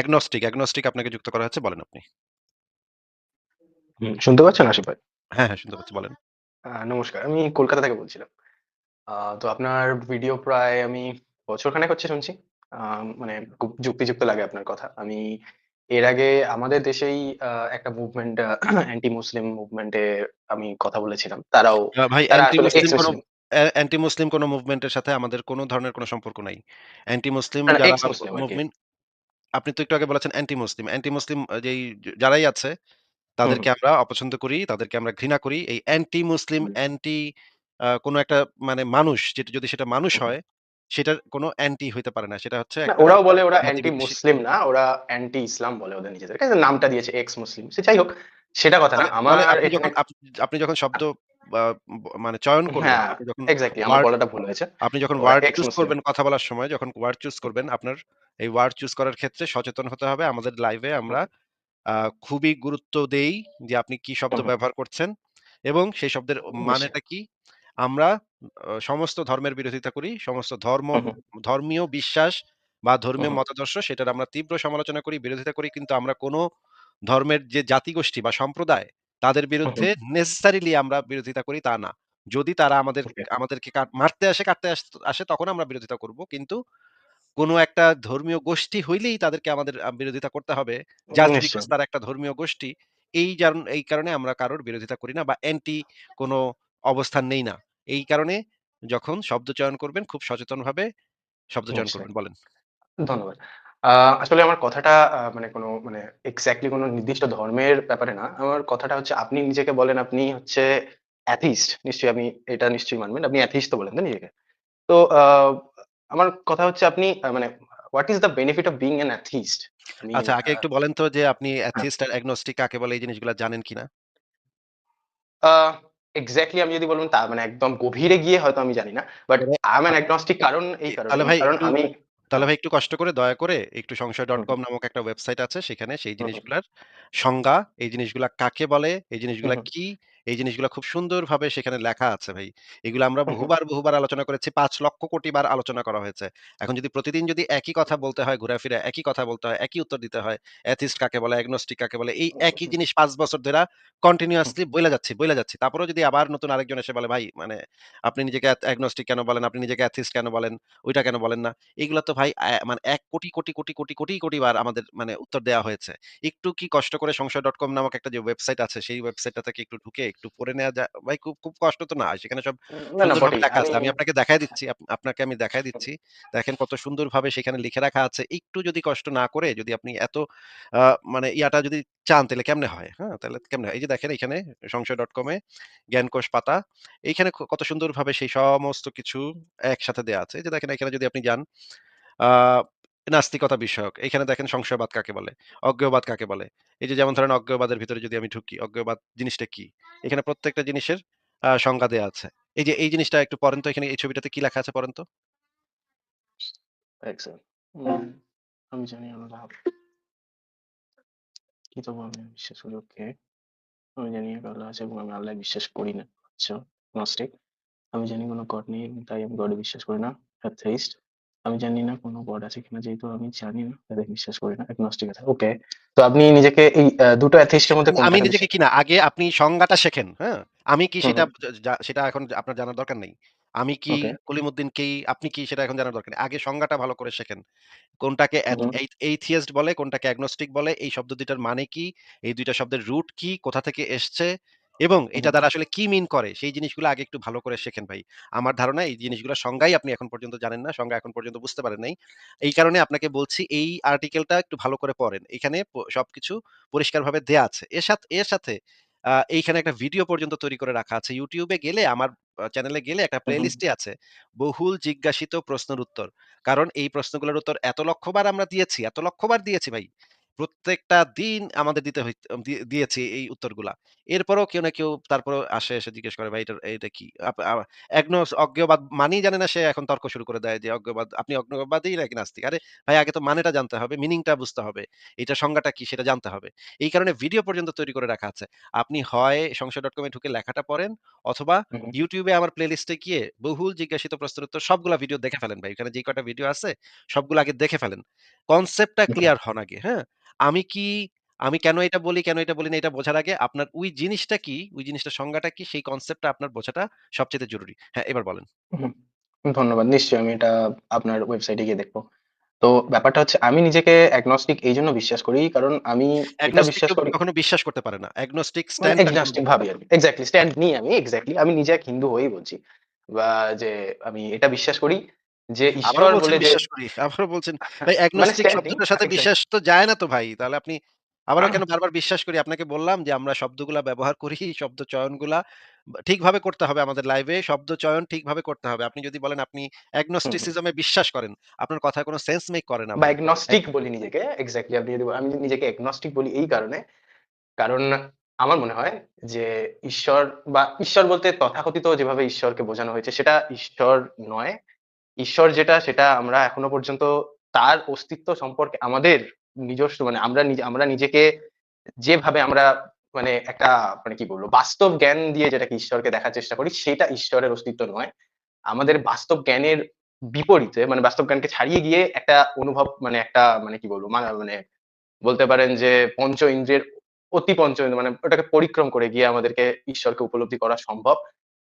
Agnostic, Agnostic আপনাকে যুক্ত করা হয়েছে। বলেন আপনি। শুনতে পাচ্ছেন আশিক ভাই? হ্যাঁ, হ্যাঁ শুনতে পাচ্ছি। বলেন। নমস্কার। আমি কলকাতা থেকে বলছিলাম। তো আপনার ভিডিও প্রায় আমি বছরখানেক হচ্ছে শুনছি। মানে খুব যুক্তিযুক্ত লাগে আপনার কথা। আমি এর আগে আমাদের দেশেই একটা মুভমেন্ট অ্যান্টি মুসলিম মুভমেন্ট আমি কথা বলেছিলাম। তারাও ভাই অ্যান্টি মুসলিম কোন মুসলিম। অ্যান্টি মুসলিম কোন মুভমেন্ট সাথে আমাদের কোনো ধরনের কোনো সম্পর্ক নাই। অ্যান্টি মুসলিম। মুভমেন্ট আপনি তো একটু আগে বলেছেন অ্যান্টি মুসলিম। অ্যান্টি মুসলিম যেই যারাই আছে হুম, তাদেরকে হুম। আমরা অপছন্দ করি, তাদেরকে আমরা ঘৃণা করি। এই অ্যান্টি মুসলিম, হুম। অ্যান্টি আ কোন একটা মানে মানুষ যেটা যদি সেটা মানুষ। হয়, সেটার কোনো অ্যান্টি হইতে পারে না। সেটা হচ্ছে না একটা ওরাও বলে ওরা অ্যান্টি বিদ্বেষী মুসলিম না, ওরা অ্যান্টি ইসলাম বলে ওদের নিজেদেরকে। নামটা দিয়েছে এক্স মুসলিম। সে যাই হোক, সেটা কথা না। বলে আমার আপনি এখানে যখন আপ আপনি যখন শব্দ মানে চয়ন করবেন, হ্যাঁ, আপনি যখন ওয়ার্ড চুজ করবেন কথা বলার সময়, যখন ওয়ার্ড চুজ করবেন, আপনার এই ওয়ার্ড চুজ করার ক্ষেত্রে সচেতন হতে হবে। আমাদের লাইভে আমরা খুবই গুরুত্ব দেই যে আপনি কি শব্দ। ব্যবহার করছেন এবং সেই শব্দের মানেটা কি? আমরা সমস্ত ধর্মের বিরোধিতা করি। সমস্ত ধর্ম ধর্মীয় বিশ্বাস বা ধর্মীয় মতাদর্শ সেটার আমরা তীব্র সমালোচনা করি, বিরোধিতা করি। কিন্তু আমরা কোন ধর্মের যে জাতিগোষ্ঠী বা সম্প্রদায় তাদের বিরুদ্ধে। নেসেসারিলি আমরা বিরোধিতা করি তা না। যদি তারা আমাদের আমাদেরকে মারতে আসে, কাটতে আসে তখন আমরা বিরোধিতা করব। কিন্তু কোন একটা ধর্মীয় গোষ্ঠী হইলেই তাদেরকে আমাদের বিরোধিতা করতে হবে। Just because. তারা একটা ধর্মীয় গোষ্ঠী। এই এই কারণে আমরা কারোর বিরোধিতা করি না বা অ্যান্টি কোন অবস্থান নেই না। এই কারণে যখন শব্দ চয়ন করবেন খুব সচেতনভাবে শব্দ চয়ন করবেন। বলেন। ধন্যবাদ। আসলে আমার কথাটা আ মানে কোনো মানে এক্সাক্টলি কোনো নির্দিষ্ট ধর্মের ব্যাপারে না। আমার কথাটা হচ্ছে আপনি নিজেকে বলেন আপনি হচ্ছে অ্যাথিস্ট। নিশ্চয়ই আপনি এটা নিশ্চয়ই মানবেন। আপনি অ্যাথিস্ট তো বলেন তো নিজেকে? তো আ আমার কথা হচ্ছে আপনি আ মানে what is the benefit of being an atheist? আচ্ছা আ আগে একটু বলেন তো যে আপনি হ্যাঁ। অ্যাথিস্ট আর অ্যাগনস্টিক কাকে বলে এই জিনিসগুলো জানেন কিনা? আ এক্সাক্টলি আমি যদি বলুন তা মানে একদম গভীরে গিয়ে হয়তো আমি জানি না। বাট তবে I am uh an agnostic কারণ এই এ তাহলে ভাই কারণ একটু আমি তাহলে। ভাই একটু কষ্ট করে দয়া করে একটু সংশয় ডট কম নামক একটা ওয়েবসাইট আছে সেখানে সেই জিনিসগুলার সংজ্ঞা, এই জিনিসগুলা কাকে বলে, এই জিনিসগুলা কি, এই জিনিসগুলা খুব সুন্দরভাবে সেখানে লেখা আছে ভাই। এগুলো আমরা বহুবার, বহুবার আলোচনা করেছি। ৫ লক্ষ কোটি বার আলোচনা করা হয়েছে। এখন যদি প্রতিদিন যদি একই কথা বলতে হয়, ঘুরাফিরা একই কথা বলতে হয়, একই উত্তর দিতে হয়, অ্যাথিস্ট কাকে বলে, অ্যাগনস্টিক কাকে বলে, এই একই জিনিস ৫ বছর হুম, কন্টিনিউয়াসলি বইলা যাচ্ছি, বইলা যাচ্ছি। তারপরেও যদি আবার নতুন আরেকজন এসে বলে, "ভাই মানে আপনি নিজেকে অ্যাগনস্টিক কেন বলেন? আপনি নিজেকে অ্যাথিস্ট কেন বলেন? ওইটা কেন বলেন না?" এগুলো তো ভাই মানে এক কোটি, কোটি, কোটি, কোটি, কোটি, কোটি বার আমাদের মানে উত্তর দেওয়া হয়েছে। একটু কি কষ্ট করে সংশয় ডট কম নামক একটা যে ওয়েবসাইট আছে, সেই ওয়েবসাইটটা থেকে একটু ঢুকে একটু পড়ে নেয়া যায় ভাই খুব, খুব কষ্ট তো না। সেখানে সব। লেখা আছে। আমি আপনাকে দেখায় দিচ্ছি। আপনাকে আমি দেখায় দিচ্ছি। দেখেন কত সুন্দরভাবে সেখানে লিখে রাখা আছে। একটু যদি কষ্ট না করে যদি আপনি এত মানে ইয়াটা যদি চান তাহলে কেমনে হয়? হ্যাঁ? তাহলে কেমনে হয়? এই যে দেখেন এখানে সংশয়.com এ জ্ঞানকোষ পাতা। এইখানে কত সুন্দরভাবে সেই সমস্ত কিছু একসাথে দেওয়া আছে। এই যে দেখেন এখানে যদি আপনি যান নাস্তিকতা বিষয়ক। এখানে দেখেন সংশয়বাদ কাকে বলে? অজ্ঞবাদ কাকে বলে? এই যে যেমন ধরেন অজ্ঞেয়বাদের ভিতরে যদি আমি ঢুকি, অজ্ঞেয়বাদ জিনিসটা কি? এখানে প্রত্যেকটা জিনিসের সংজ্ঞা দেয়া আছে। এই যে এই জিনিসটা একটু পড়েন তো এখানে এই ছবিটাতে কি লেখা আছে পড়েন তো? আমি জানি আল্লাহ কি তবু আমি বিশ্বাস করি ওকে। আমি জানি আল্লাহ আছে এবং আমি আল্লাহ বিশ্বাস করি না। আচ্ছা, নাস্তিক। আমি জানি কোন গড নেই তাই আমি গডে বিশ্বাস করি না। অ্যাথেইস্ট। আমি জানি না কোন গড আছে কিনা যেহেতু আমি জানি না তাই বিশ্বাস করি না। অ্যাগনস্টিক আছে। ওকে। তো আপনি নিজেকে এই দুটো অ্যাথিস্ট এর মধ্যে আমি আমি নিজেকে কিনা আগে আপনি সংজ্ঞাটা শেখেন, হ্যাঁ? আমি কি সেটা সেটা এখন আপনার জানার দরকার নেই। আমি কি। কলিমুদ্দিন কি, আপনি কি সেটা এখন জানার দরকার নেই। আগে সংজ্ঞাটা ভালো করে শেখেন। কোনটাকে এইথিয়েস্ট বলে, কোনটাকে অ্যাগনস্টিক বলে, এই শব্দ ২ টার মানে কি? এই দুইটা শব্দের রুট কি? কোথা থেকে এসছে? এবং এটা দ্বারা আসলে কি মিন করে? সেই জিনিসগুলো আগে একটু ভালো করে শেখেন ভাই। আমার ধারণা এই জিনিসগুলোর সংজ্ঞাই আপনি এখন পর্যন্ত জানেন না। সংজ্ঞা এখন পর্যন্ত বুঝতে পারেন নাই। এই কারণে আপনাকে বলছি এই আর্টিকেলটা একটু ভালো করে পড়েন। এখানে সবকিছু পরিষ্কারভাবে দেয়া আছে। এর সাথ এর সাথে এইখানে একটা ভিডিও পর্যন্ত তৈরি করে রাখা আছে। ইউটিউবে গেলে আমার চ্যানেলে গেলে একটা হুম, আছে। বহুল জিজ্ঞাসিত প্রশ্নের উত্তর। কারণ এই প্রশ্নগুলোর উত্তর এত লক্ষবার আমরা দিয়েছি, এত লক্ষবার দিয়েছি ভাই। প্রত্যেকটা দিন আমাদের দিতে দিয়েছি এই উত্তরগুলা। এরপরেও কেউ না কেউ তারপরেও আসে এসে জিজ্ঞেস করে, "ভাই এটার এইটা কি?" একনস অজ্ঞেয়বাদ মানেই জানে না সে এখন তর্ক শুরু করে দেয় যে অজ্ঞেয়বাদ আপনি অজ্ঞেয়বাদী নাকি নাস্তিক? আরে ভাই আগে তো মানেটা জানতে হবে, মিনিংটা বুঝতে হবে। এটার সংজ্ঞাটা কি সেটা জানতে হবে। এই কারণে ভিডিও পর্যন্ত তৈরি করে রাখা আছে। আপনি হয় সংশয়.com এ ঢুকে লেখাটা পড়েন অথবা ইউটিউবে আমার প্লেলিস্টে গিয়ে বহুল জিজ্ঞাসিত প্রশ্নের উত্তর সবগুলা ভিডিও দেখে ফেলেন ভাই। এখানে যে কয়টা ভিডিও আছে সবগুলো আগে দেখে ফেলেন। কনসেপ্টটা ক্লিয়ার হন আগে, হ্যাঁ? আমি কি আমি কেন এটা বলি, কেন এটা বলি না এটা বোঝার আগে আপনার ওই জিনিসটা কি, ওই জিনিসটার সংজ্ঞাটা কি সেই কনসেপ্টটা আপনার বোঝাটা সবচেয়ে জরুরি। হ্যাঁ, এবার বলেন। ধন্যবাদ। নিশ্চয়ই আমি এটা আপনার ওয়েবসাইটে গিয়ে দেখব। তো ব্যাপারটা হচ্ছে আমি নিজেকে অ্যাগনস্টিক এই জন্য বিশ্বাস করি কারণ আমি এটা বিশ্বাস করি কখনো বিশ্বাস করতে পারে না। অ্যাগনস্টিক স্ট্যান্ড বলতে ভাবি পারে। আরকি। এক্সাক্টলি স্ট্যান্ড নিই আমি এক্স্যাক্টলি আমি নিজে এক হিন্দু হয়েই বলছি। বা যে আমি এটা বিশ্বাস করি যে ঈশ্বর বলে বিশ্বাস করি। আবারও বলছেন ভাই মানে অ্যাগনস্টিক স্ট্যান্ড শব্দটার সাথে বিশ্বাস তো যায় না তো ভাই। তাহলে আপনি আবারও কেন বারবার বিশ্বাস করি? আপনাকে বললাম যে আমরা শব্দগুলা ব্যবহার করি, শব্দ চয়নগুলা ঠিকভাবে করতে হবে আমাদের লাইভে। শব্দ চয়ন ঠিকভাবে করতে হবে। আপনি যদি বলেন আপনি। অ্যাগনস্টিসিজম বিশ্বাস করেন, আপনার কথা কোনো সেন্স মেক করে না বা agnostic বলি নিজেকে। এক্সাক্টলি আপনি যদি আমি নিজেকে agnostic বলি এই কারণে কারণ আমার মনে হয় যে ঈশ্বর বা ঈশ্বর বলতে তথাকথিত যেভাবে ঈশ্বরকে বোঝানো হয়েছে সেটা ঈশ্বর নয়। ঈশ্বর যেটা, সেটা আমরা এখনও পর্যন্ত তার অস্তিত্ব সম্পর্কে আমাদের নিজস্ব মানে আমরা আমরা নিজেকে যেভাবে আমরা মানে একটা মানে কি বলব, বাস্তব জ্ঞান দিয়ে যেটাকে ঈশ্বরকে দেখার চেষ্টা করি, সেটা ঈশ্বরের অস্তিত্ব নয়। আমাদের বাস্তব জ্ঞানের বিপরীতে মানে বাস্তব জ্ঞানকে ছাড়িয়ে গিয়ে একটা অনুভব মানে একটা মানে কি বলব মানে বলতে পারেন যে পঞ্চ ইন্দ্রিয়ের অতি পঞ্চ মানে ওটাকে পরিক্রম করে গিয়ে আমাদেরকে ঈশ্বরকে উপলব্ধি করা সম্ভব।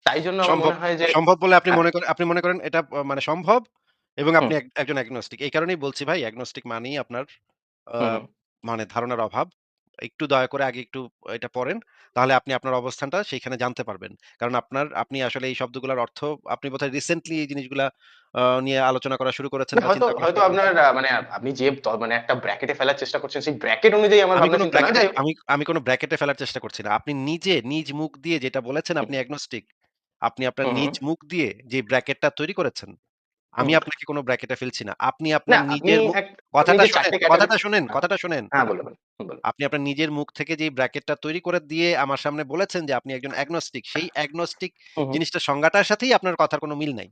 তাই জন্য সম্ভব মনে হয় যে সম্ভব বলে আপনি মনে করেন আপনি মনে করেন এটা মানে সম্ভব এবং আপনি একজন অ্যাগনস্টিক। এই কারণেই বলছি ভাই অ্যাগনস্টিক মানেই আপনার মানে ধারণার অভাব। একটু দয়া করে আগে একটু এটা পড়েন। তাহলে আপনি আপনার অবস্থানটা সেইখানে জানতে পারবেন। কারণ আপনার আপনি আসলে এই শব্দগুলার অর্থ আপনি বোধহয় রিসেন্টলি এই জিনিসগুলা নিয়ে আলোচনা করা শুরু করেছেন হয়তো হয়তো আপনার। মানে আপনি যে মানে একটা ব্র্যাকেটে ফেলার চেষ্টা করছেন সেই ব্র্যাকেট অনুযায়ী আমার আমি ভাবনা কোন। ব্র্যাকেটে আমি আমি কোন ব্র্যাকেটে ফেলার চেষ্টা করছি না। আপনি নিজে নিজ মুখ দিয়ে যেটা বলেছেন আপনি অ্যাগনস্টিক। আপনি আপনার নিজ মুখ দিয়ে যে ব্র্যাকেটটা তৈরি করেছেন আমি আপনাকে কোনো ব্র্যাকেটে ফেলছি না। আপনি আপনার নিজের কথাটা যে ৪ শোনেন, টে ক্যাটেগরি কথাটা শোনেন, হ্যাঁ, কথাটা শোনেন। হ্যাঁ। আপনি আপনার নিজের মুখ থেকে যেই ব্র্যাকেটটা তৈরি করে দিয়ে আমার সামনে বলেছেন যে আপনি একজন অ্যাগনস্টিক। সেই অ্যাগনস্টিক হুম। সংজ্ঞাটার সাথেই আপনার কথার কোনো মিল নাই।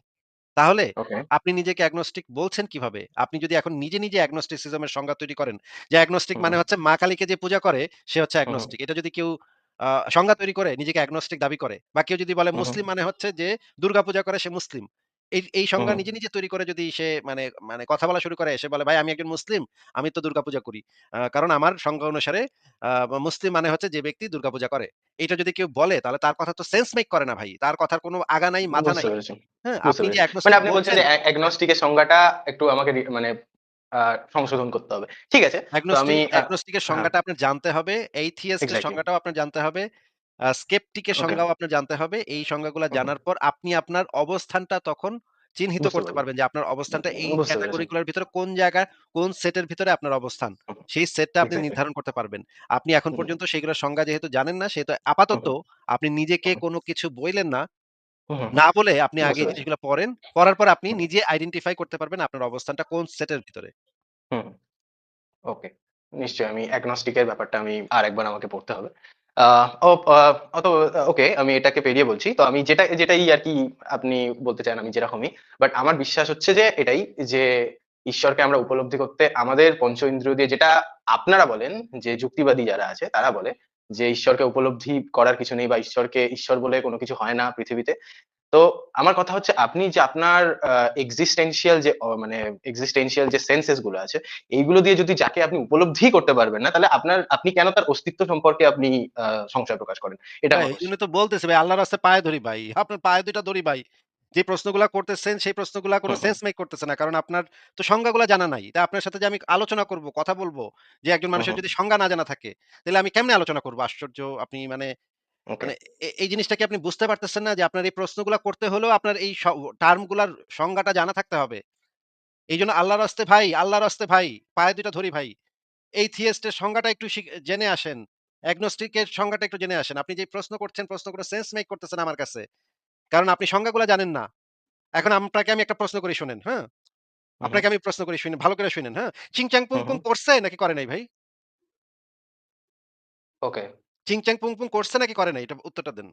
তাহলে আপনি নিজেকে অ্যাগনস্টিক বলছেন কীভাবে? আপনি যদি এখন নিজে, নিজে অ্যাগনস্টিসিজম এর সংজ্ঞা তৈরি করেন যে অ্যাগনস্টিক মানে হচ্ছে মা কালীকে যে পূজা করে সে হচ্ছে অ্যাগনস্টিক। এটা যদি কেউ সংজ্ঞা তৈরি করে নিজেকে অ্যাগনস্টিক দাবি করে বা কেউ যদি বলে মুসলিম মানে হচ্ছে যে দুর্গা পূজা করে সে মুসলিম। এই, এই সংজ্ঞা নিজে, নিজে তৈরি করে যদি সে মানে, মানে কথা বলা শুরু করে সে বলে ভাই আমি একজন মুসলিম, আমি তো দুর্গা পূজা করি। কারণ আমার সংজ্ঞা অনুসারে মুসলিম মানে হচ্ছে যে ব্যক্তি দুর্গা পূজা করে। এটা যদি কেউ বলে তাহলে তার কথা তো সেন্স মেক করে না ভাই। তার কথার কোনো আগা নাই, মাথা নাই। হ্যাঁ? আপনি যে। মানে আপনি বলছেন বলছেন যে অ্যা অ্যাগনস্টিক এর সংজ্ঞাটা একটু আমাকে মানে সংশোধন করতে হবে। ঠিক আছে। আমি অ্যাগনস্টিক আ অ্যাগনস্টিক এর হ্যাঁ, সংজ্ঞাটা আপনার জানতে হবে। এইথিয়েস্ট এর এক্সাক্টলি। সংজ্ঞাটাও আপনার জানতে হবে। আ স্কেপটিক এর ওকে। সংজ্ঞাও আপনার জানতে হবে। এই সংজ্ঞাগুলা। জানার পর আপনি আপনার অবস্থানটা তখন চিহ্নিত করতে পারবেন যে আপনার অবস্থানটা এই বুঝতে পেরেছি। ক্যাটেগরি গুলার ভিতরে কোন জায়গায়, কোন সেটের ভিতরে আপনার অবস্থান। সেই সেটটা আপনি নির্ধারণ করতে পারবেন। আপনি এখন পর্যন্ত সেগুলোর সংজ্ঞা যেহেতু জানেন না, সেহেতু আপাতত আপনি নিজেকে কোনো কিছু বইলেন না। হুম, হুম, না বলে আপনি আগে বুঝতে এই পেরেছি। জিনিসগুলা পড়েন। পড়ার পর আপনি নিজে আইডেন্টিফাই করতে পারবেন আপনার অবস্থানটা কোন সেটের ভিতরে। হুম। ওকে। নিশ্চয়ই আমি agnostic এর ব্যাপারটা আমি আরেকবার আমাকে পড়তে হবে। আ ও আ অত ওকে আমি এটাকে পেরিয়ে বলছি। তো আমি যেটা যেটাই আরকি আপনি বলতে চান আমি যেরকমই। বাট আমার বিশ্বাস হচ্ছে যে এটাই যে ঈশ্বরকে আমরা উপলব্ধি করতে আমাদের পঞ্চ ইন্দ্রিয় দিয়ে যেটা আপনারা বলেন যে যুক্তিবাদী যারা আছে তারা বলে যে ঈশ্বরকে উপলব্ধি করার কিছু নেই বা ঈশ্বরকে ঈশ্বর বলে কোনো কিছু হয় না পৃথিবীতে। তো আমার কথা হচ্ছে আপনি যে আপনার existential যে মানে এক্সিস্টেন্সিয়াল যে সেন্সেসগুলো আছে, এইগুলো দিয়ে যদি যাকে আপনি উপলব্ধি করতে পারবেন না, তাহলে আপনার আপনি কেন তার অস্তিত্ব সম্পর্কে আপনি সংশয় প্রকাশ করেন? এটা তো বলতেছে ভাই আল্লাহর রাস্তায় পায়ে ধরি ভাই। আপনার পায়ে ২ টা ধরি ভাই। যে প্রশ্নগুলা করতেছেন সেই প্রশ্নগুলা কোন সেন্স মেক করতেছে না। কারণ আপনার তো সংজ্ঞাগুলা জানা নাই। তা আপনার সাথে যে আমি আলোচনা করব, কথা বলব, যে একজন মানুষের যদি সংজ্ঞা না জানা থাকে, তাহলে আমি কেমনে আলোচনা করব? আশ্চর্য! আপনি মানে মানে এই জিনিসটা কি আপনি বুঝতে পারতেছেন না যে আপনার এই প্রশ্নগুলা করতে হলেও আপনার এই স টার্মগুলার সংজ্ঞাটা জানা থাকতে হবে। এইজন্য আল্লাহর রাস্তে ভাই, আল্লাহর রাস্তে ভাই, পায়ে ২ টা ধরি ভাই। এথিয়েস্ট এর সংজ্ঞাটা একটু জেনে আসেন। অ্যাগনস্টিক এর সংজ্ঞাটা একটু জেনে আসেন। আপনি যে প্রশ্ন করছেন, প্রশ্নগুলো সেন্স মেক করতেছেন আমার কাছে। কারণ আপনি সংজ্ঞাগুলা জানেন না। এখন আপনাকে আমি একটা প্রশ্ন করি শোনেন, হ্যাঁ? আপনাকে আমি প্রশ্ন করি শুনেন, ভালো করে শুনেন, হ্যাঁ? চিং-চাং পুং-পুং করছে নাকি করে নাই ভাই? ওকে। চিং-চাং পুং-পুং করছে নাকি করে নাই? এটা উত্তরটা দেন।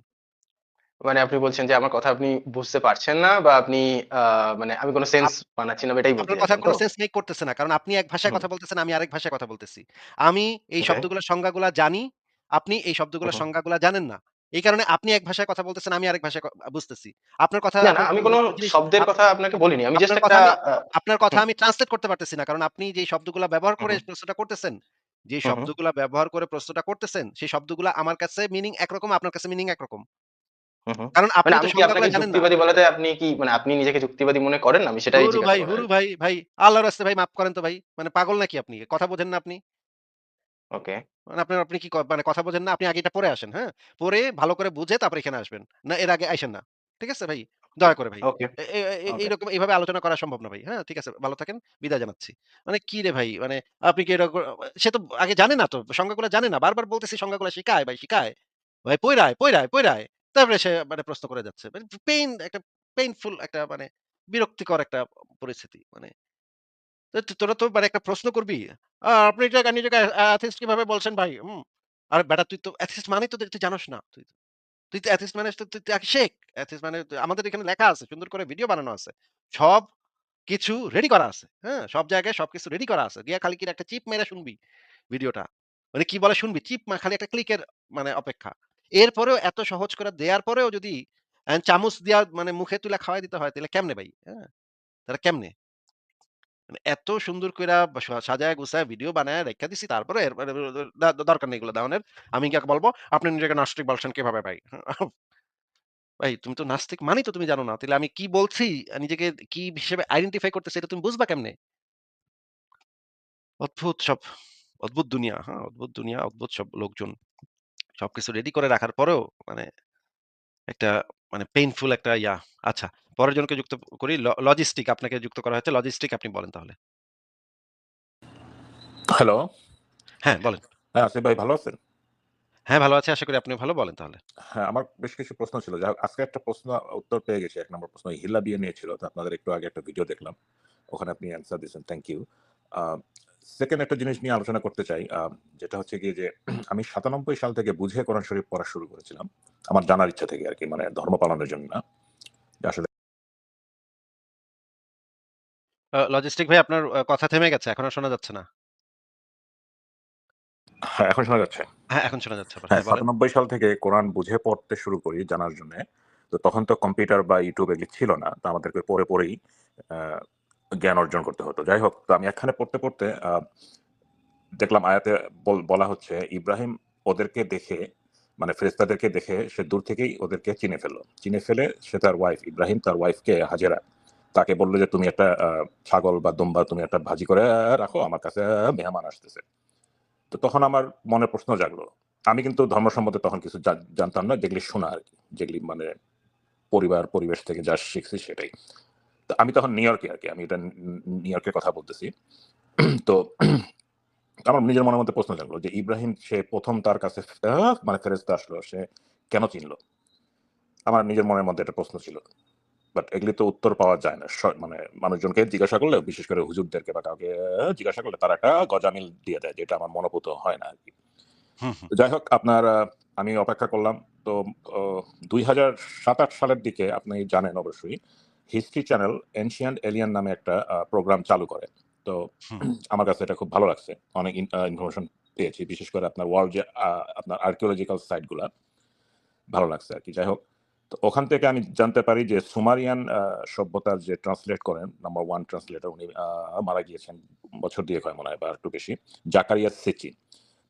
মানে আপনি বলছেন যে আমার কথা আপনি বুঝতে পারছেন না বা আপনি মানে আমি কোন সেন্স বানাচ্ছি না এটাই বলতে চাইছেন কোন? সেন্স মেক করতেছে না। কারণ আপনি এক ভাষায় কথা বলতেছেন, আমি আরেক ভাষায় কথা বলতেছি। আমি এই ওকে। শব্দগুলোর সংজ্ঞাগুলা জানি, আপনি এই শব্দগুলোর হুম। সংজ্ঞাগুলা জানেন না। এই কারণে আপনি এক ভাষায় কথা বলতেছেন, আমি আরেক ভাষায় বুঝতেছি। আপনার কথা না, না আমি কোন শব্দের কথা আপনাকে বলিনি। আমি জাস্ট একটা আপনার কথা আমি ট্রান্সলেট করতে পারতেছি না। কারণ আপনি যেই শব্দগুলা ব্যবহার করে প্রশ্নটা করতেছেন, যে শব্দগুলা ব্যবহার করে প্রশ্নটা করতেছেন, সেই শব্দগুলা আমার কাছে মিনিং একরকম, আপনার কাছে মিনিং একরকম। কারণ মানে আপনি তো কি সংজ্ঞাগুলা আপনাকে জানেন না। যুক্তিবাদী বলাতে আপনি কি মানে আপনি নিজেকে যুক্তিবাদী মনে করেন? আমি সেটাই জিজ্ঞাসা ভাই, হুরু ভাই, ভাই আল্লাহর রাস্তে ভাই মাফ করেন তো ভাই। মানে পাগল নাকি আপনি? কথা বোঝেন না আপনি? ওকে, মানে আপনার আপনি কি ক মানে কথা বোঝেন না? আপনি আগে এটা পড়ে আসেন, হ্যাঁ? পড়ে ভালো করে বুঝে তারপর এখানে আসবেন। না এর আগে আইসেন না। ঠিক আছে ভাই? দয়া করে ভাই। ওকে, এ এ এ ওকে। এইরকম এইভাবে আলোচনা করা সম্ভব না ভাই। হ্যাঁ? ঠিক আছে। ভালো থাকেন। বিদায় জানাচ্ছি। মানে কি রে ভাই? মানে আপনি কি এরক সে তো আগে জানে না তো। সংজ্ঞাগুলো জানে না। বারবার বলতেছি সংজ্ঞাগুলো শিখায় ভাই শিখায়। ভাই পইড়া আয়, পইড়া আয়, পইড়া আয়। তারপরে সে মানে প্রশ্ন করে যাচ্ছে। মানে পেইন একটা পেইনফুল একটা মানে বিরক্তিকর একটা পরিস্থিতি। মানে তোরা তো মানে একটা প্রশ্ন করবি। আ, আপনি এটা নিজেকে অ্যাথিস্ট কীভাবে বলছেন ভাই? হুম। আরে বেটা, তুই তো অ্যাথিস্ট মানেই তো তুই জানোস না। তুই তুই তো অ্যাথিস্ট মানে তো, তুই আগে শেখ। অ্যাথিস্ট মানে আমাদের এখানে লেখা আছে। সুন্দর করে ভিডিও বানানো আছে। সব কিছু রেডি করা আছে। হ্যাঁ? সব জায়গায় সবকিছু রেডি করা আছে। গিয়া খালি কি একটা চিপ মেরে শুনবি ভিডিওটা। মানে কি বলে শুনবি। চিপ খালি একটা ক্লিকের মানে অপেক্ষা। এরপরেও এত সহজ করে দেয়ার পরেও যদি চামচ দিয়া মানে মুখে তুলে খাওয়াই দিতে হয়, তাহলে কেমনে ভাই? হ্যাঁ? তাহলে কেমনে? মানে এত সুন্দর কইরা সাজায় গুছায় ভিডিও বানায় রাইখা দিছি। তারপরে মানে দরকার নেই এগুলো দেওয়ানের। আমি গিয়ে বলব, "আপনি নিজেকে নাস্তিক বলছেন কীভাবে ভাই?" ভাই তুমি তো নাস্তিক মানেই তো তুমি জানো না। তাইলে আমি কি বলছি, নিজেকে কি হিসেবে আইডেন্টিফাই করতেছি এটা তুমি বুঝবা কেমনে? অদ্ভুত সব, অদ্ভুত দুনিয়া, হ্যাঁ? অদ্ভুত দুনিয়া, অদ্ভুত সব লোকজন। সবকিছু রেডি করে রাখার পরেও মানে একটা মানে পেইনফুল একটা ইয়া। আচ্ছা, পরের জনকে যুক্ত করি। লজিস্টিক আপনাকে যুক্ত করা হয়েছে। লজিস্টিক আপনি বলেন তাহলে। হ্যালো। হ্যাঁ, বলেন। হ্যাঁ, আসিফ ভাই ভালো আছেন? হ্যাঁ, ভালো আছি। আশা করি আপনিও ভালো। বলেন তাহলে। হ্যাঁ, আমার বেশ কিছু প্রশ্ন ছিল। যাই আজকে একটা প্রশ্ন উত্তর পেয়ে গেছি। ১ নম্বর প্রশ্ন হিলা বিয়ে নিয়ে ছিল। তো আপনাদের একটু আগে একটা ভিডিও দেখলাম। ওখানে আপনি অ্যান্সার দিয়েছেন। Thank you. 2nd একটা জিনিস নিয়ে আলোচনা করতে চাই। যেটা হচ্ছে গিয়ে যে আমি ৯৭ সাল থেকে বুঝে কোরআন শরীফ পড়া শুরু করেছিলাম। আমার জানার ইচ্ছা থেকে আর কি মানে ধর্ম পালনের জন্য না। আসলে লজিস্টিক ভাই আপনার কথা থেমে গেছে। এখন আর শোনা যাচ্ছে না। হ্যাঁ, এখন শোনা যাচ্ছে? হ্যাঁ, এখন শোনা যাচ্ছে। হ্যাঁ। ৯৭ সাল থেকে কোরআন বুঝে পড়তে শুরু করি জানার জন্যে। তো তখন তো কম্পিউটার বা YouTube এগুলি ছিল না। তো আমাদেরকে পড়ে, পড়েই জ্ঞান অর্জন করতে হতো। যাই হোক, তো আমি একখানে পড়তে, পড়তে দেখলাম আয়াতে বলা হচ্ছে ইব্রাহিম ওদেরকে দেখে মানে ফেরেশতাদেরকে দেখে সে দূর থেকেই ওদেরকে চিনে ফেলল। চিনে ফেলে সে তার ওয়াইফ ইব্রাহিম তার ওয়াইফকে হাজেরা তাকে বলল যে, "তুমি একটা ছাগল বা দুম্বা তুমি একটা ভাজি করে রাখো। আমার কাছে মেহমান আসতেছে।" তো তখন আমার মনে প্রশ্ন জাগলো। আমি কিন্তু ধর্ম সম্বন্ধে তখন কিছু জানতাম না। যেগুলি শোনা আরকি। যেগুলি মানে পরিবার, পরিবেশ থেকে যা শিখছি সেটাই। তো আমি তখন নিউ ইয়র্কে আর কি আমি এটা নিউ ইয়র্কের কথা বলতেছি। তো আমার নিজের মনের মধ্যে প্রশ্ন জাগলো যে ইব্রাহিম সে প্রথম তার কাছে মানে ফেরেশতা আসলো। সে কেন চিনলো আমার নিজের মনের মধ্যে একটা প্রশ্ন ছিল। বাট এগুলি তো উত্তর পাওয়া যায় না। মানে মানুষজনকে জিজ্ঞাসা করলে বিশেষ করে হুজুরদেরকে বা কাউকে জিজ্ঞাসা করলে তারা একটা গজামিল দিয়ে দেয় যেটা আমার হয় না। হুম, হুম। যাই হোক আপনার আমি অপেক্ষা করলাম। তো অ ২০০৭-৮ সালের দিকে আপনি জানেন অবশ্যই হিস্ট্রি চ্যানেল এনশিয়েন্ট এলিয়েন নামে একটা প্রোগ্রাম চালু করে। তো আমার কাছে এটা খুব ভালো লাগছে। অনেক ইনফরমেশন পেয়েছি। বিশেষ করে আপনার ওয়ার্ল্ড যে আপনার আর্কিওলজিক্যাল সাইটগুলা ভালো লাগছে আরকি। যাই হোক, তো ওখান থেকে আমি জানতে পারি যে সুমারিয়ান সভ্যতার যে ট্রান্সলেট করেন নাম্বার 1 ট্রান্সলেটর উনি মারা গিয়েছেন। বছর ২ এক হয় মনে হয় বা একটু বেশি। জাকারিয়া সেচি।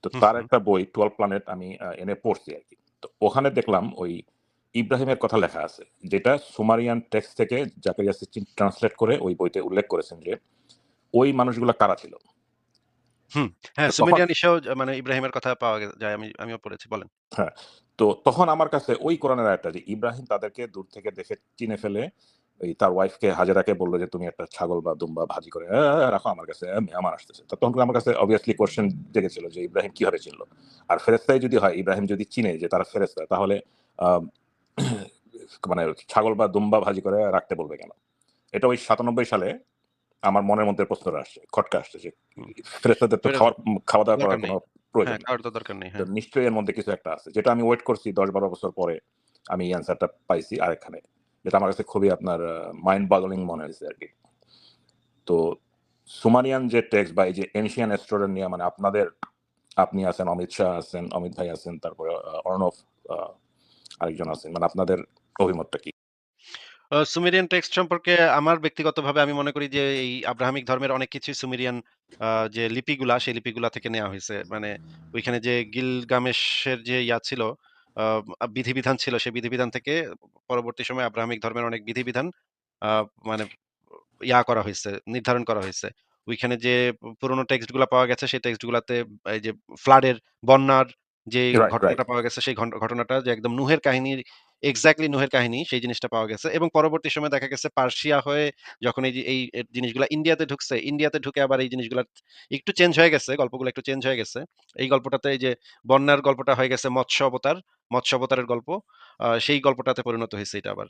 তো তার একটা বই 12 প্ল্যানেট আমি এনে পড়ছি আরকি। তো ওখানে দেখলাম ওই ইব্রাহিমের কথা লেখা আছে। যেটা সুমারিয়ান টেক্সট থেকে জাকারিয়া সেচিন ট্রান্সলেট করে ওই বইতে উল্লেখ করেছেন যে ওই মানুষগুলা কারা ছিল? হুম। হ্যাঁ, সুমেরিয়ান ইসেও মানে ইব্রাহিমের কথা পাওয়া যায়। আমি আমিও পড়েছি। বলেন। হ্যাঁ, তো তখন আমার কাছে ওই কোরআনের আয়াতটা যে ইব্রাহিম তাদেরকে দূর থেকে দেখে চিনে ফেলে ওই তার ওয়াইফকে হাজেরাকে বলল যে, "তুমি একটা ছাগল বা দুম্বা ভাজি করে রাখো আমার কাছে মেহমান আসতেছে।" তো তখন আমার কাছে obviously কোয়েশ্চেন জেগেছিল যে ইব্রাহিম কীভাবে চিনল? আর ফেরেশতাই যদি হয়, ইব্রাহিম যদি চিনে যে তারা ফেরেশতা তাহলে মানে ছাগল বা দুম্বা ভাজি করে রাখতে বলবে কেন? এটা ওই ৯৭ সালে আমার মনের মধ্যে প্রশ্নটা আসছে, খটকা আসছে যে হুম। ফেরেশতাদের তো ফেরেশ খাওয়ার খাওয়া-দাওয়া করার কোনো প্রয়োজন হ্যাঁ, দরকার নেই। হ্যাঁ। নিশ্চয়ই এর মধ্যে কিছু একটা আছে। যেটা আমি ওয়েট করছি ১০-১২ বছর পরে আমি অ্যান্সারটা পাইছি আরেকখানে। যেটা আমার কাছে খুবই আপনার মাইন্ড বগলিং মনে হইছে আরকি। তো সুমারিয়ান যে টেক্সট বা এই যে এনশিয়ান অ্যাস্ট্রোডেন্ট নিয়ে মানে আপনাদের আপনি আছেন, অমিত শাহ আছেন, অমিত ভাই আছেন, তারপরে অর্ণব আরেকজন আছেন। মানে আপনাদের অভিমতটা কি? আ সুমেরিয়ান টেক্সট সম্পর্কে আমার ব্যক্তিগতভাবে আমি মনে করি যে এই আব্রাহামিক ধর্মের অনেক কিছুই সুমেরিয়ান আ যে লিপিগুলা সেই লিপিগুলা থেকে নেওয়া হয়েছে। মানে ওইখানে যে গিলগামেশের যে ইয়া ছিল আ বিধিবিধান ছিল সেই বিধিবিধান থেকে পরবর্তী সময়ে আব্রাহামিক ধর্মের অনেক বিধিবিধান আ মানে ইয়া করা হইছে, নির্ধারণ করা হইছে। ওইখানে যে পুরনো টেক্সটগুলা পাওয়া গেছে সেই টেক্সট গুলাতে এই যে ফ্লাড এর বন্যার যে রাইট, রাইট। ঘটনাটা পাওয়া গেছে সেই ঘন ঘটনাটা যে একদম নুহের কাহিনীর এক্সাক্টলি নোহের কাহিনী সেই জিনিসটা পাওয়া গেছে এবং পরবর্তী সময় দেখা গেছে পার্সিয়া হয়ে যখন এই যে এই জিনিসগুলো ইন্ডিয়াতে ঢুকছে, ইন্ডিয়াতে ঢুকে আবার এই জিনিসগুলো একটু চেঞ্জ হয়ে গেছে, গল্পগুলো একটু চেঞ্জ হয়ে গেছে। এই গল্পটাতে এই যে বন্যার গল্পটা হয়ে গেছে মৎস্য অবতার, মৎস্য অবতারের গল্প। সেই গল্পটাতে পরিণত হয়েছে এটা আবার।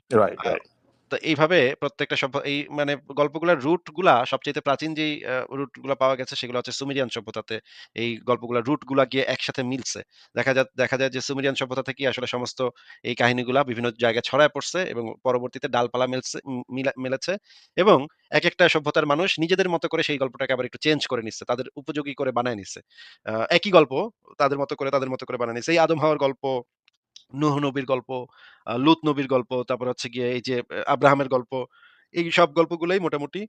তো এইভাবে প্রত্যেকটা সভ্য, এই মানে গল্পগুলোর রুটগুলা সবচাইতে প্রাচীন যেই, আ রুটগুলা পাওয়া গেছে সেগুলো হচ্ছে সুমেরিয়ান সভ্যতাতে। এই গল্পগুলার রুটগুলা গিয়ে একসাথে মিলছে। দেখা যা, দেখা যায় যে সুমেরিয়ান সভ্যতা থেকেই আসলে সমস্ত এই কাহিনীগুলা বিভিন্ন জায়গায় ছড়ায় পড়ছে এবং পরবর্তীতে ডালপালা মেলছে মেলেছে এবং একেকটা সভ্যতার মানুষ নিজেদের মতো করে সেই গল্পটাকে আবার একটু চেঞ্জ করে নিচ্ছে। তাদের উপযোগী করে বানায় নিচ্ছে। একই গল্প তাদের মতো করে, তাদের মতো করে বানায় নিচ্ছে। এই আদম হাওয়ার গল্প নূহ নবীর গল্প, লুত নবীর গল্প, তারপর হচ্ছে গিয়ে এই যে আব্রাহামের গল্প। এই সব গল্পগুলোই মোটামুটি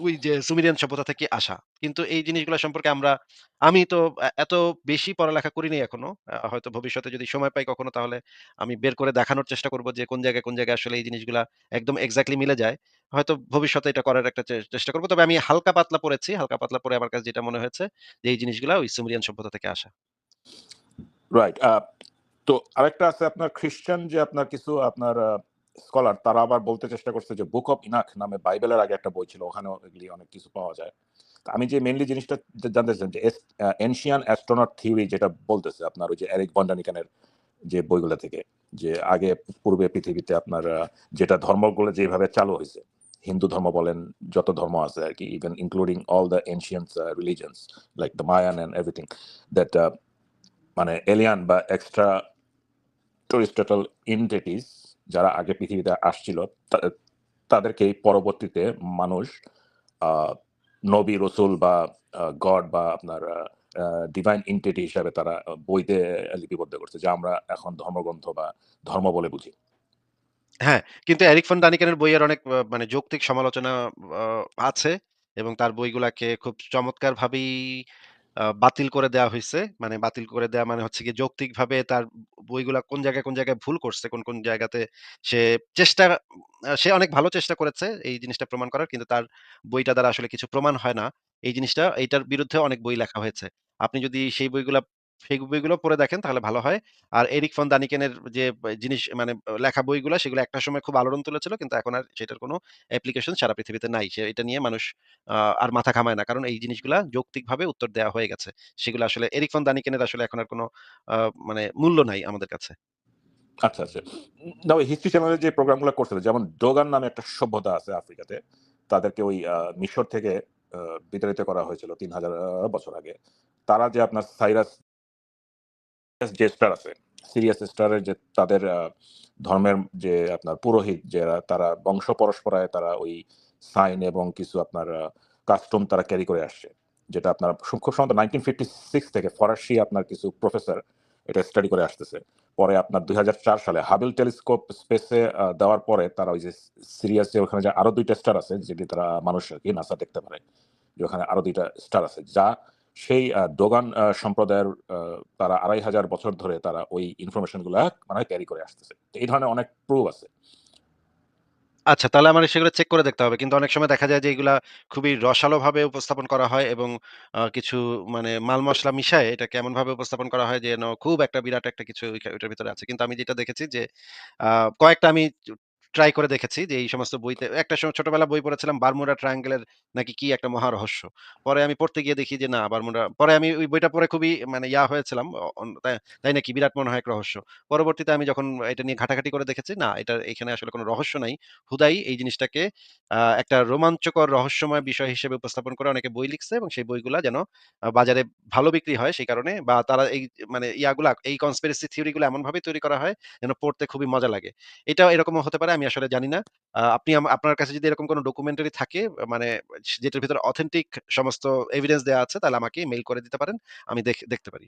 ওই যে সুমেরিয়ান সভ্যতা থেকে আসা। কিন্তু এই জিনিসগুলা সম্পর্কে আমরা আমি তো এত বেশি পড়ালেখা করি নাই এখনও। হয়তো ভবিষ্যতে যদি সময় পাই কখনো তাহলে আমি বের করে দেখানোর চেষ্টা করব যে কোন জায়গায়, কোন জায়গায় আসলে এই জিনিসগুলা একদম এক্সাক্টলি মিলে যায়। হয়তো ভবিষ্যতে এটা করার একটা চেষ্টা করব। তবে আমি হালকা পাতলা পড়েছি। হালকা পাতলা পড়ে আমার কাছে যেটা মনে হয়েছে যে এই জিনিসগুলা ওই সুমেরিয়ান সভ্যতা থেকে আসা। রাইট। তো আরেকটা আছে আপনার খ্রিস্টান যে আপনার কিছু আপনার স্কলার তারা আবার বলতে চেষ্টা করছে যে বুক অফ ইনাক নামে বাইবেলের আগে একটা বই ছিল। ওখানেও এগুলি অনেক কিছু পাওয়া যায়। আমি যে মেইনলি জিনিসটা জানতে চাচ্ছিলাম যে এনশিয়ান অ্যাস্ট্রোনট থিওরি যেটা বলতেছে আপনার ওই যে এরিক বন্ডানিকানের যে বইগুলো থেকে যে আগে পূর্বে পৃথিবীতে আপনার যেটা ধর্মগুলো যেভাবে চালু হয়েছে হিন্দু ধর্ম বলেন, যত ধর্ম আছে আর কি even including all the ancient uh like the Mayan and everything that মানে এলিয়ান বা এক্সট্রা টেরিস্ট্রিয়াল এন্টিটিস যারা আগে পৃথিবীতে আসছিল তা তাদেরকেই পরবর্তীতে মানুষ নবী, রসুল বা গড বা আপনার ডিভাইন এন্টিটি হিসাবে তারা বইতে লিপিবদ্ধ করছে। যা আমরা এখন ধর্মগ্রন্থ বা ধর্ম বলে বুঝি। হ্যাঁ, কিন্তু এরিক ফন ডানিকেনের বইয়ের অনেক মানে যৌক্তিক সমালোচনা আছে এবং তার বইগুলাকে খুব চমৎকারভাবেই বাতিল করে দেয়া হয়েছে মানে বাতিল করে দেয়া মানে হচ্ছে কি যৌক্তিকভাবে তার বইগুলা কোন জায়গায়, কোন জায়গায় ভুল করছে, কোন, কোন জায়গাতে সে চেষ্টা সে অনেক ভালো চেষ্টা করেছে এই জিনিসটা প্রমাণ করার। কিন্তু তার বইটা দ্বারা আসলে কিছু প্রমাণ হয় না। এই জিনিসটা এইটার বিরুদ্ধে অনেক বই লেখা হয়েছে। আপনি যদি সেই বইগুলা সেই বইগুলো পড়ে দেখেন তাহলে ভালো হয়। আর এরিক ফন দানিকেনের যে জিনিস মানে লেখা বইগুলা সেগুলো একটা সময় খুব আলোড়ন তুলেছিল। কিন্তু এখন আর সেটার কোনো অ্যাপ্লিকেশন সারা পৃথিবীতে নাই। এটা নিয়ে মানুষ আর মাথা ঘামায় না। কারণ এই জিনিসগুলা যৌক্তিকভাবে উত্তর দেওয়া হয়ে গেছে। সেগুলো আসলে এরিক ফন দানিকেনের আসলে এখন আর কোনো মানে মূল্য নাই আমাদের কাছে। আচ্ছা, আচ্ছা। না ওই হিস্ট্রি চ্যানেলে যে প্রোগ্রামগুলো করছিল যেমন ডোগান নামে একটা সভ্যতা আছে আফ্রিকাতে। তাদেরকে ওই মিশর থেকে বিতাড়িত করা হয়েছিল ৩০০০ আ বছর আগে। তারা যে আপনার সাইরাস যে আছে, সিরিয়াস স্টারের যে তাদের ধর্মের যে আপনার পুরোহিত যারা তারা বংশ পরস্পরায় তারা ওই সাইন এবং কিছু আপনার কাস্টম তারা ক্যারি করে আসছে। যেটা আপনার খুব সম্ভবত 1956 থেকে ফরাসি আপনার কিছু প্রফেসর এটা স্টাডি করে আসতেছে। পরে আপনার ২০০৪ সালে হাবিল টেলিস্কোপ স্পেসে দেওয়ার পরে তারা ওই যে সিরিয়াসে ওখানে যে আরও দুইটা স্টার আছে যেটি তারা মানুষ আরকি নাসা দেখতে পারে। যে ওখানে আরও দুইটা স্টার আছে। যা সেই আ ডোগান সম্প্রদায়ের তারা ২৫০০ বছর ধরে তারা ওই ইনফরমেশনগুলা মানে ক্যারি করে আসতেছে। এই ধরনের অনেক প্রুফ আছে। আচ্ছা, তাহলে আমার সেগুলো চেক করে দেখতে হবে। কিন্তু অনেক সময় দেখা যায় যে এগুলা খুবই রসালোভাবে উপস্থাপন করা হয় এবং কিছু মানে মাল মশলা মিশায় এটা কেমন ভাবে উপস্থাপন করা হয় যেন খুব একটা বিরাট একটা কিছু ওইটার ভিতরে আছে। কিন্তু আমি যেটা দেখেছি যে কয়েকটা আমি ট্রাই করে দেখেছি যে, এই সমস্ত বইতে, একটা সময় ছোটবেলায় বই পড়েছিলাম, বারমুডা ট্রায়াঙ্গল এর নাকি কি একটা মহা রহস্য। পরে আমি পড়তে গিয়ে দেখি যে, না, বারমুডা, পরে আমি ওই বইটা পড়ে খুবই মানে ইয়া হয়েছিলাম তাই নাকি বিরাট মনে হয় এক রহস্য। পরবর্তীতে আমি যখন এটা নিয়ে ঘাটাঘাটি করে দেখেছি, না এটা এখানে আসলে কোনো রহস্য নাই। হুদাই এই জিনিসটাকে একটা রোমাঞ্চকর রহস্যময় বিষয় হিসেবে উপস্থাপন করে অনেকে বই লিখছে এবং সেই বইগুলা যেন বাজারে ভালো বিক্রি হয় সেই কারণে বা তারা এই মানে ইয়াগুলা, এই কনস্পিরেসি থিওরি গুলা এমনভাবে তৈরি করা হয় যেন পড়তে খুবই মজা লাগে। এটা এরকমও হতে পারে আমি আসলে জানি না। আপনি আপনার কাছে যদি এরকম কোনো ডকুমেন্টারি থাকে মানে যেটার ভিতরে অথেন্টিক সমস্ত এভিডেন্স দেয়া আছে তাহলে আমাকে মেইল করে দিতে পারেন। আমি দেখতে পারি।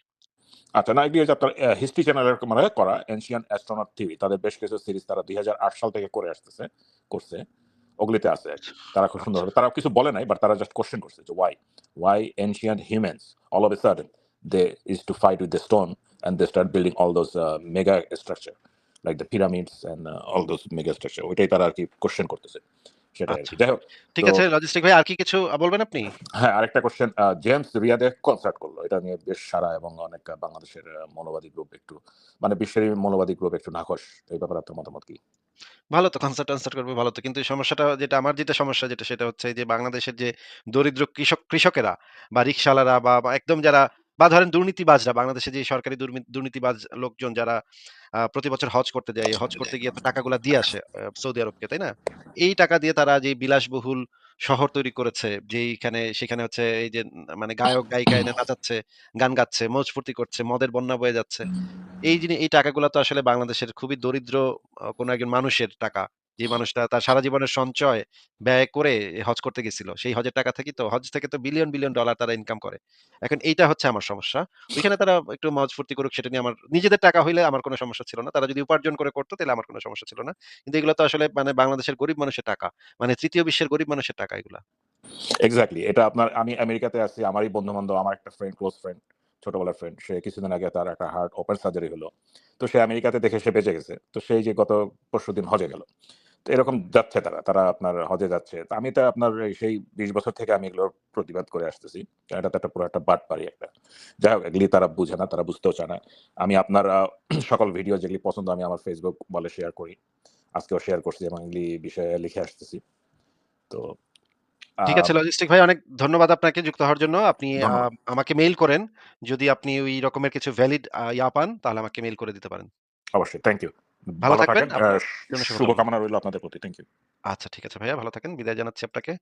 আচ্ছা না এগুলি হচ্ছে আপনার হিস্ট্রি চ্যানেলের মানে করা এনশিয়ান অ্যাস্ট্রোনট টিভি তাদের বেশ কিছু সিরিজ তারা দুই সাল থেকে করে আসতেছে করছে ওগুলিতে আছে তারা খুব সুন্দর তারা কিছু বলে নাই বাট তারা জাস্ট কোশ্চেন করছে যে why why ancient humans all of a sudden they is to fight with the stone and they start building all those mega structure like the pyramids and all those mega structure ওইটাই তারা আর কি question করতেছে সেটা আচ্ছা। যাই হোক ঠিক আছে লজিস্টিক ভাই আর কি কিছু বলবেন আপনি? হ্যাঁ আরেকটা কোশ্চেন জেমস রিয়াদে কনসার্ট করল এটা নিয়ে বেশ সারা এবং অনেক বাংলাদেশের আহ, মৌলবাদী গ্রুপ একটু মানে বিশ্বের মৌলবাদী গ্রুপ একটু নাকশ এই ব্যাপারে আপনার মতামত কি ভালো তো কনসার্ট টনসার্ট করবে ভালো তো। কিন্তু সমস্যাটা যেটা আমার যেটা সমস্যা যেটা সেটা হচ্ছে যে বাংলাদেশের যে দরিদ্র কৃষক কৃষকেরা বা রিকশাওয়ালারা বা একদম যারা বা ধরেন দুর্নীতিবাজরা বাংলাদেশে যে সরকারি দুর্নীতিবাজ লোকজন যারা প্রতি বছর হজ করতে যায়, এই হজ করতে গিয়ে টাকাগুলা দিয়ে আসে সৌদি আরবকে, তাই না? এই টাকা দিয়ে তারা যে বিলাসবহুল শহর তৈরি করেছে, যেইখানে সেখানে হচ্ছে এই যে মানে গায়ক গায়িকা এনে নাচাচ্ছে, গান গাচ্ছে, মৌজ ফুর্তি করছে, মদের বন্যা বয়ে যাচ্ছে। এই জিনিস এই টাকাগুলো তো আসলে বাংলাদেশের খুবই দরিদ্র কোনো একজন মানুষের টাকা। যে মানুষটা তার সারা জীবনের সঞ্চয় ব্যয় করে হজ করতে গেছিল। সেই হজের টাকা থেকেই তো হজ থেকে তো বিলিয়ন, বিলিয়ন ডলার তারা ইনকাম করে। এখন এইটা হচ্ছে আমার সমস্যা। ওইখানে তারা একটু মৌজ ফুর্তি করুক সেটা নিয়ে আমার নিজেদের টাকা হইলে আমার কোনো সমস্যা ছিল না। তারা যদি উপার্জন করে করত তাহলে আমার কোনো সমস্যা ছিল না। কিন্তু এগুলো তো আসলে মানে বাংলাদেশের গরিব মানুষের টাকা। মানে তৃতীয় বিশ্বের গরিব মানুষের টাকা এগুলা। এক্স্যাক্টলি এটা আপনার আমি আমেরিকাতে আছি আমারই বন্ধু বান্ধব আমার একটা ফ্রেন্ড ক্লোজ ফ্রেন্ড ছোটবেলার ফ্রেন্ড সে কিছুদিন আগে তার একটা হার্ট ওপেন সার্জারি হলো তো সে আমেরিকাতে দেখে সে বেঁচে গেছে তো সেই যে গত পরশুদিন হজে গেল এরকম যাচ্ছে তারা তারা আপনার হজে যাচ্ছে। আমি তো আপনার সেই বিশ বছর থেকে আমি এগুলোর প্রতিবাদ করে আসতেছি। এটা তো একটা পুরো একটা বাট পারি একটা। যাই হোক এগুলি তারা বুঝে না তারা বুঝতেও চায় না। আমি আপনার সকল ভিডিও যেগুলি পছন্দ আমি আমার ফেসবুক বলে শেয়ার করি। আজকেও শেয়ার করছি এবং এগুলি বিষয়ে লিখে আসতেছি। তো ঠিক আছে লজিস্টিক ভাই অনেক ধন্যবাদ আপনাকে যুক্ত হওয়ার জন্য। আপনি আমাকে মেইল করেন। যদি আপনি ওই রকমের কিছু ভ্যালিড ইয়া পান তাহলে আমাকে মেইল করে দিতে পারেন। অবশ্যই থ্যাংক ইউ ভালো থাকবেন। শুভকামনা রইল আপনাদের প্রতি থ্যাংক ইউ আচ্ছা ঠিক আছে ভাইয়া ভালো থাকেন। বিদায় জানাচ্ছি আপনাকে।